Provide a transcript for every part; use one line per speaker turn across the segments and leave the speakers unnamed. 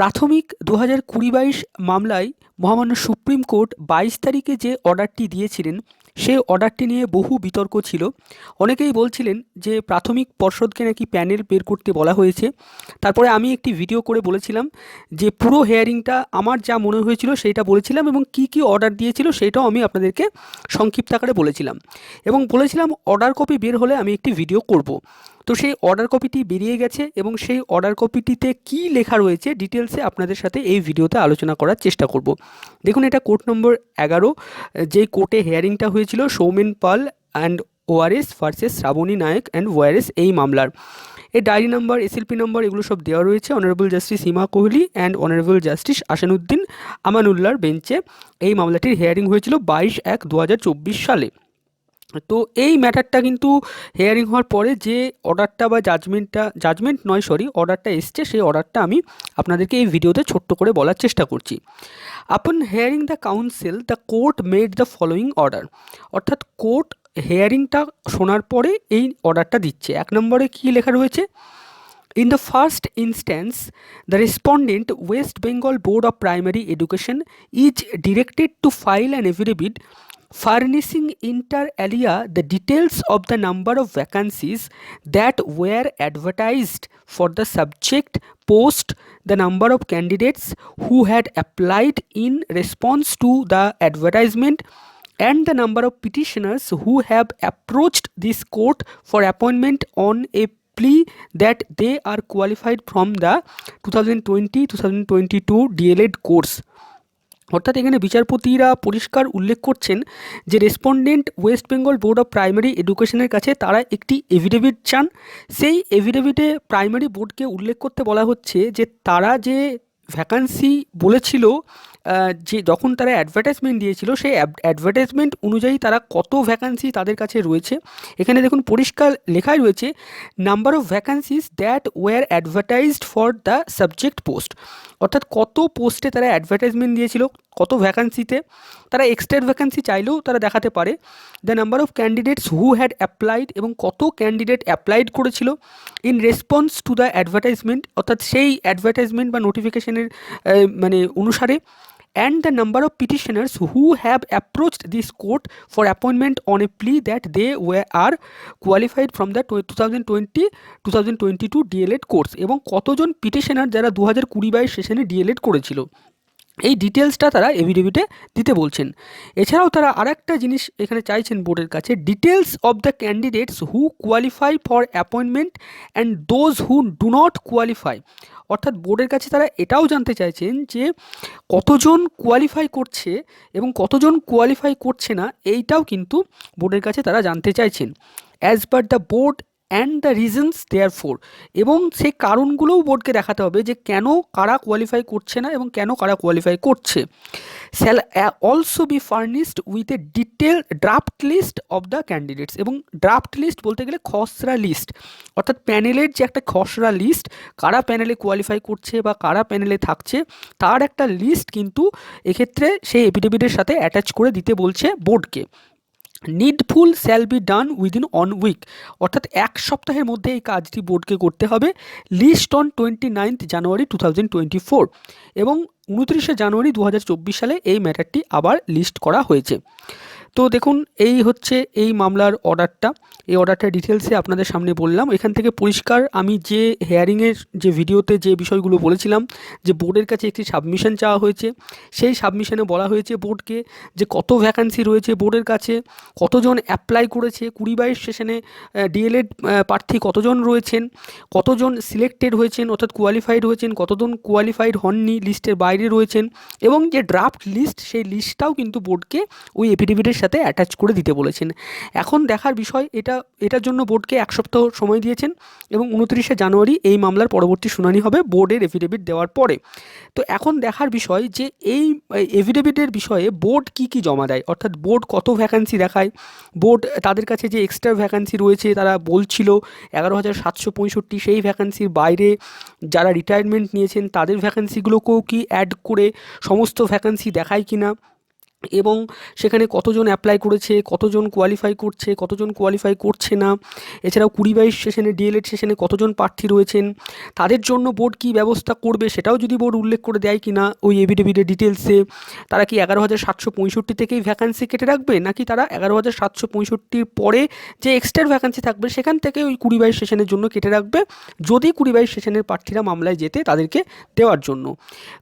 প্রাথমিক দু হাজার কুড়ি বাইশ মামলায় মহামান্য সুপ্রিম কোর্ট বাইশ তারিখে যে অর্ডারটি দিয়েছিলেন, সেই অর্ডারটি নিয়ে বহু বিতর্ক ছিল। অনেকেই বলছিলেন যে প্রাথমিক পর্ষদকে নাকি প্যানেল বের করতে বলা হয়েছে। তারপরে আমি একটি ভিডিও করে বলেছিলাম যে পুরো হেয়ারিংটা আমার যা মনে হয়েছিল সেইটা বলেছিলাম এবং কি কি অর্ডার দিয়েছিল সেটাও আমি আপনাদেরকে সংক্ষিপ্ত আকারে বলেছিলাম। এবং বলেছিলাম অর্ডার কপি বের হলে আমি একটি ভিডিও করব। তো সেই অর্ডার কপিটি বেরিয়ে গেছে এবং সেই অর্ডার কপিটিতে কি লেখা রয়েছে ডিটেলসে আপনাদের সাথে এই ভিডিওতে আলোচনা করার চেষ্টা করব। দেখুন, এটা কোর্ট নম্বর এগারো। যেই কোর্টে হেয়ারিংটা হয়েছিল, Soumen Pal and ORS versus Shrabani Nayak and ORS এই মামলার। এই ডায়েরি নাম্বার এসএলপি নাম্বার এগুলো সব দেওয়া রয়েছে। Honourable justice Hima Kohli and honourable justice Ahsanuddin আমানুল্লাহর বেঞ্চে। এই মামলাটির হেয়ারিং হয়েছিল বাইশ এক দু সালে। তো এই ম্যাটারটা কিন্তু হেয়ারিং হওয়ার পরে যে অর্ডারটা বা জাজমেন্টটা জাজমেন্ট নয় সরি অর্ডারটা এসছে সেই অর্ডারটা আমি আপনাদেরকে এই ভিডিওতে ছোট্ট করে বলার চেষ্টা করছি। Upon hearing the counsel the court made the following order অর্থাৎ কোর্ট হেয়ারিংটা শোনার পরে এই অর্ডারটা দিচ্ছে। এক নম্বরে কী লেখা রয়েছে? In the first instance, the respondent, West Bengal Board of Primary Education, is directed to file an affidavit furnishing inter alia the details of the number of vacancies that were advertised for the subject post, the number of candidates who had applied in response to the advertisement, and the number of petitioners who have approached this court for appointment on a plea that they are qualified from the 2020-2022 DLED course. অর্থাৎ এখানে বিচারপতিরা পরিষ্কার উল্লেখ করছেন যে respondent West Bengal board of primary এডুকেশনের কাছে তারা একটি এভিডেভিট চান। সেই এভিডেভিটে প্রাইমারি বোর্ডকে উল্লেখ করতে বলা হচ্ছে যে তারা যে ভ্যাকান্সি বলেছিল যে যখন তারা অ্যাডভার্টাইজমেন্ট দিয়েছিল, সেই অ্যাডভার্টাইজমেন্ট অনুযায়ী তারা কত ভ্যাকান্সি তাদের কাছে রয়েছে। এখানে দেখুন, পরিষ্কার লেখাই রয়েছে number of vacancies that were advertised for the subject post অর্থাৎ কত পোস্টে তারা অ্যাডভার্টাইজমেন্ট দিয়েছিল, কত ভ্যাকান্সিতে তারা এক্সট্রা ভ্যাকান্সি চাইলেও তারা দেখাতে পারে। The number of candidates who had applied এবং কত ক্যান্ডিডেট অ্যাপ্লাইড করেছিল in response to the advertisement অর্থাৎ সেই অ্যাডভার্টাইজমেন্ট বা নোটিফিকেশনের মানে অনুসারে and the number of petitioners who have approached this court for appointment on a plea that they were are qualified from the 2020 2022 DElEd course এবং কতজন petitioner যারা দু হাজার কুড়ি বাইশ সেশনে ডিএলএড করেছিল এই ডিটেলসটা তারা এভিডেভিটে দিতে বলছেন। এছাড়াও তারা আরেকটা জিনিস এখানে চাইছেন বোর্ডের কাছে details of the candidates who qualify for appointment and those who do not qualify অর্থাৎ বোর্ডের কাছে তারা এটাও জানতে চাইছেন যে, কতজন কোয়ালিফাই করছে এবং কতজন কোয়ালিফাই করছে না, এইটাও কিন্তু বোর্ডের কাছে তারা জানতে চাইছেন। As per the board and the reasons therefor এবং সেই কারণগুলোও বোর্ডকে দেখাতে হবে যে কেন কারা কোয়ালিফাই করছে না এবং কেন কারা কোয়ালিফাই করছে। Shall also be furnished with a detail draft list of the candidates এবং ড্রাফট লিস্ট বলতে গেলে খসড়া লিস্ট অর্থাৎ প্যানেলের যে একটা খসড়া লিস্ট কারা প্যানেলে কোয়ালিফাই করছে বা কারা প্যানেলে থাকছে, তার একটা লিস্ট কিন্তু এক্ষেত্রে সেই এফিডেভিটের সাথে অ্যাটাচ করে দিতে বলছে বোর্ডকে। Needful shall be done within one week অর্থাৎ এক সপ্তাহের মধ্যে এই কাজটি বোর্ডকে করতে হবে list on twenty ninth January two thousand twenty four এবং উনত্রিশে জানুয়ারি দু হাজার চব্বিশ সালে এই ম্যাটারটি আবার লিস্ট করা হয়েছে। তো দেখুন, এই হচ্ছে এই মামলার অর্ডারটা। এই অর্ডারটা ডিটেলসে আপনাদের সামনে বললাম। এখান থেকে পরিষ্কার, আমি যে হেয়ারিংয়ের যে ভিডিওতে যে বিষয়গুলো বলেছিলাম, যে বোর্ডের কাছে একটি সাবমিশন চাওয়া হয়েছে, সেই সাবমিশনে বলা হয়েছে বোর্ডকে যে কত ভ্যাকান্সি রয়েছে বোর্ডের কাছে, কতজন অ্যাপ্লাই করেছে, কুড়ি বাইশ সেশনে ডিএলএড প্রার্থী কতজন রয়েছেন, কতজন সিলেক্টেড হয়েছেন, অর্থাৎ কোয়ালিফাইড হয়েছেন, কতজন কোয়ালিফাইড হননি লিস্টের বাইরে রয়েছেন, এবং যে ড্রাফট লিস্ট সেই লিস্টটাও কিন্তু বোর্ডকে ওই এফিডেভিটের সাথে অ্যাটাচ করে দিতে বলেছেন। এখন দেখার বিষয়, এটা, এটার জন্য বোর্ডকে এক সপ্তাহ সময় দিয়েছেন এবং উনত্রিশে জানুয়ারি এই মামলার পরবর্তী শুনানি হবে বোর্ডের এফিডেভিট দেওয়ার পরে। তো এখন দেখার বিষয় যে এই এফিডেভিটের বিষয়ে বোর্ড কি কি জমা দেয়? অর্থাৎ বোর্ড কত ভ্যাকান্সি দেখায়? বোর্ড, তাদের কাছে যে এক্সট্রা ভ্যাকান্সি রয়েছে, তারা বলছিল এগারো হাজার সাতশো পঁয়ষট্টি সেই ভ্যাকান্সির বাইরে যারা রিটায়ারমেন্ট নিয়েছেন, তাদের ভ্যাকান্সিগুলোকেও কি অ্যাড করে সমস্ত ভ্যাকান্সি দেখায় কি না এবং সেখানে কতজন অ্যাপ্লাই করেছে, কতজন কোয়ালিফাই করছে, কতজন কোয়ালিফাই করছে না। এছাড়াও কুড়ি বাইশ সেশনে ডিএলএড সেশনে কতজন প্রার্থী রয়েছেন, তাদের জন্য বোর্ড কী ব্যবস্থা করবে সেটাও যদি বোর্ড উল্লেখ করে দেয় কি না ওই এভিডেভিডের ডিটেলসে তারা কি এগারো হাজার সাতশো পঁয়ষট্টি থেকেই ভ্যাকান্সি কেটে রাখবে, নাকি তারা এগারো হাজার সাতশো পঁয়ষট্টির পরে যে এক্সট্রা ভ্যাকান্সি থাকবে সেখান থেকে ওই কুড়ি বাইশ সেশনের জন্য কেটে রাখবে, যদি কুড়ি বাইশ সেশনের প্রার্থীরা মামলায় যেতে তাদেরকে দেওয়ার জন্য।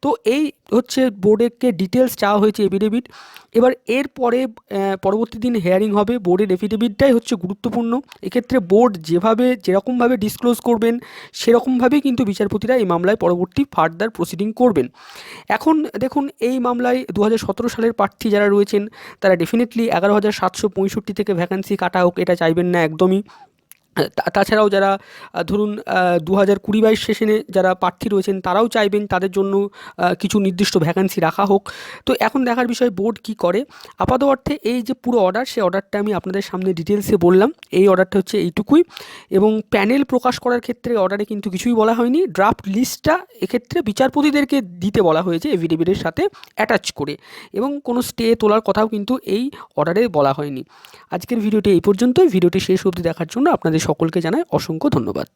তো এই হচ্ছে বোর্ডেরকে ডিটেলস চাওয়া হয়েছে এভিডেভিট এবার এরপরে পরবর্তী দিন হেয়ারিং হবে। বোর্ডের এফিডেভিটটাই হচ্ছে গুরুত্বপূর্ণ। এক্ষেত্রে বোর্ড যেভাবে, যেরকমভাবে ডিসক্লোজ করবেন, সেরকমভাবেই কিন্তু বিচারপতিরা এই মামলায় পরবর্তী ফার্দার প্রসিডিং করবেন। এখন দেখুন, এই মামলায় দু হাজার সতেরো সালের প্রার্থী যারা রয়েছেন, তারা ডেফিনেটলি এগারো হাজার সাতশো পঁয়ষট্টি থেকে ভ্যাকান্সি কাটা হোক, এটা চাইবেন না একদমই। তাছাড়াও যারা ধরুন দু হাজার কুড়ি বাইশ সেশনে যারা প্রার্থী রয়েছেন, তারাও চাইবেন তাদের জন্য কিছু নির্দিষ্ট ভ্যাকান্সি রাখা হোক। তো এখন দেখার বিষয়, বোর্ড কি করে? আপাত অর্থে এই যে পুরো অর্ডার সেই অর্ডারটা আমি আপনাদের সামনে ডিটেলসে বললাম। এই অর্ডারটা হচ্ছে এইটুকুই। এবং প্যানেল প্রকাশ করার ক্ষেত্রে অর্ডারে কিন্তু কিছুই বলা হয়নি। ড্রাফট লিস্টটা এক্ষেত্রে বিচারপতিদেরকে দিতে বলা হয়েছে এভিডেভিটের সাথে অ্যাটাচ করে। এবং কোনো স্টে তোলার কথাও কিন্তু এই অর্ডারে বলা হয়নি। আজকের ভিডিওটি এই পর্যন্তই। ভিডিওটি শেষ অবধি দেখার জন্য আপনাদের সকলকে জানাই অসংখ্য ধন্যবাদ।